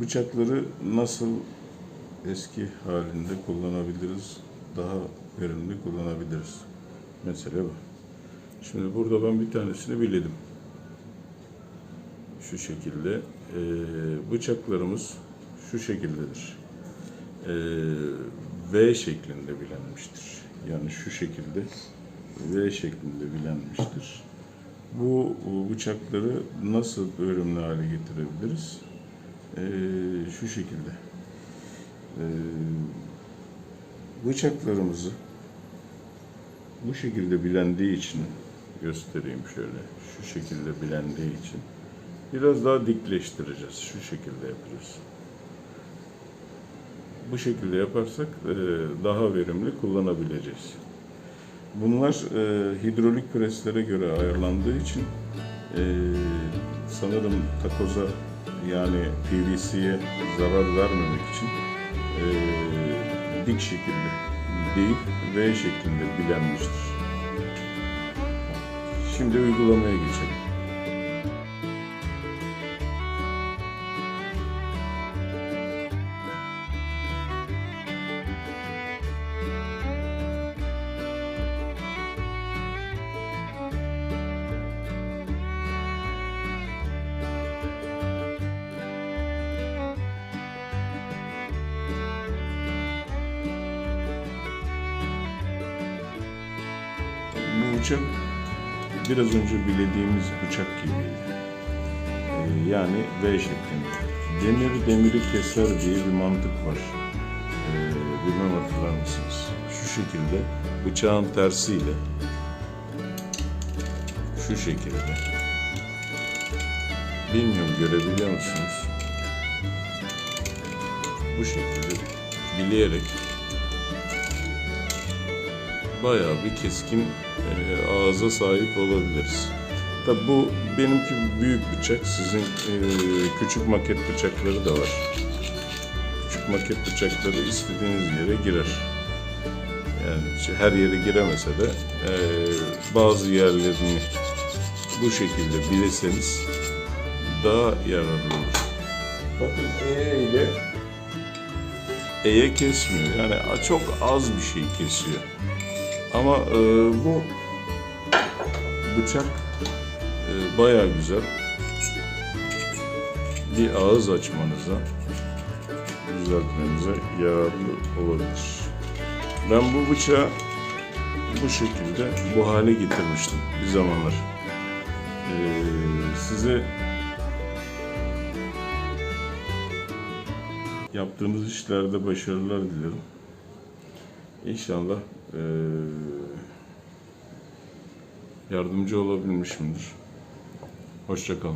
Bıçakları nasıl eski halinde kullanabiliriz, daha verimli kullanabiliriz. Mesele bu. Şimdi burada ben bir tanesini biledim. Şu şekilde. Ee, bıçaklarımız şu şekildedir. Ee, V şeklinde bilenmiştir. Yani şu şekilde V şeklinde bilenmiştir. Bu bıçakları nasıl örümlü hale getirebiliriz? Ee, şu şekilde. Ee, bıçaklarımızı bu şekilde bilendiği için göstereyim şöyle. Şu şekilde bilendiği için biraz daha dikleştireceğiz. Şu şekilde yapıyoruz. Bu şekilde yaparsak e, daha verimli kullanabileceğiz. Bunlar e, hidrolik preslere göre ayarlandığı için e, sanırım takoza yani PVC'ye zarar vermemek için e, dik şekilde değil V şeklinde bilenmiştir. Şimdi uygulamaya geçelim. Bıçak biraz önce bilediğimiz bıçak gibiydi. Ee, yani V şeklinde. Demir demiri keser diye bir mantık var. Ee, bilmem hatırlar mısınız? Şu şekilde bıçağın tersiyle şu şekilde bilmiyorum görebiliyor musunuz? Bu şekilde bileyerek bayağı bir keskin e, ağza sahip olabiliriz. Tabi bu benimki büyük bıçak, sizin e, küçük maket bıçakları da var. Küçük maket bıçakları istediğiniz yere girer. Yani şey, her yere giremese de e, bazı yerlerini bu şekilde bilirseniz daha yararlı olur. Bakın E ile E'ye kesmiyor. Yani çok az bir şey kesiyor. Ama e, bu bıçak e, bayağı güzel. Bir ağız açmanıza, düzeltmenize yararlı olabilir. Ben bu bıçağı bu şekilde bu hale getirmiştim bir zamanlar. E, size yaptığınız işlerde başarılar dilerim. İnşallah eee, yardımcı olabilmişimdir. Hoşçakalın.